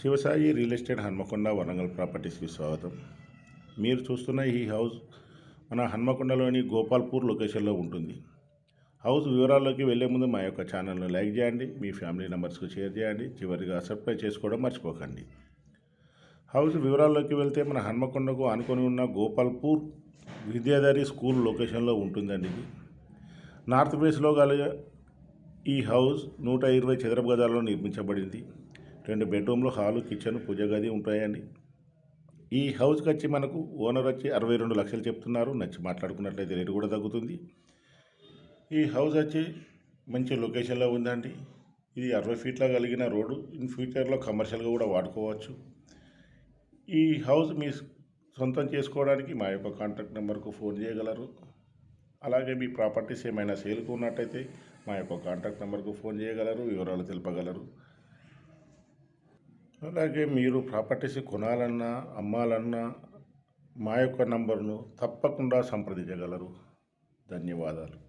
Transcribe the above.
Shivasai real estate Hanamkonda Warangal ప్రాపర్టీస్కి స్వాగతం. మీరు చూస్తున్న ఈ హౌస్ మన హన్మకొండలోని గోపాల్పూర్ లొకేషన్లో ఉంటుంది. హౌస్ వివరాల్లోకి వెళ్ళే ముందు మా యొక్క ఛానల్ను లైక్ చేయండి మీ ఫ్యామిలీ మెంబర్స్కి షేర్ చేయండి చివరిగా సబ్స్క్రైబ్ చేసుకోవడం మర్చిపోకండి. హౌస్ వివరాల్లోకి వెళ్తే మన హన్మకొండకు ఆనుకొని ఉన్న గోపాల్పూర్ విద్యాధరి స్కూల్ లొకేషన్లో ఉంటుందండి ఇది. నార్త్ ఫేస్లో గల ఈ హౌస్ నూట ఇరవై చదరపు గదాల్లో నిర్మించబడింది. రెండు బెడ్రూమ్లు హాలు కిచెన్ పూజ గది ఉంటాయండి. ఈ హౌస్కి వచ్చి మనకు ఓనర్ వచ్చి అరవై రెండు లక్షలు చెప్తున్నారు. నచ్చి మాట్లాడుకున్నట్లయితే రేటు కూడా తగ్గుతుంది. ఈ హౌస్ వచ్చి మంచి లొకేషన్లో ఉందండి. ఇది అరవై ఫీట్ల కలిగిన రోడ్డు. ఇన్ ఫ్యూచర్లో కమర్షియల్గా కూడా వాడుకోవచ్చు. ఈ హౌస్ మీ సొంతం చేసుకోవడానికి మా యొక్క కాంటాక్ట్ నెంబర్కు ఫోన్ చేయగలరు. అలాగే మీ ప్రాపర్టీస్ ఏమైనా సేల్కు ఉన్నట్టయితే మా యొక్క కాంటాక్ట్ నెంబర్కు ఫోన్ చేయగలరు. వివరాలు తెలుపగలరు. అలాగే మీరు ప్రాపర్టీస్ కొనాలన్నా అమ్మాలన్నా మా యొక్క నంబర్ను తప్పకుండా సంప్రదించగలరు. ధన్యవాదాలు.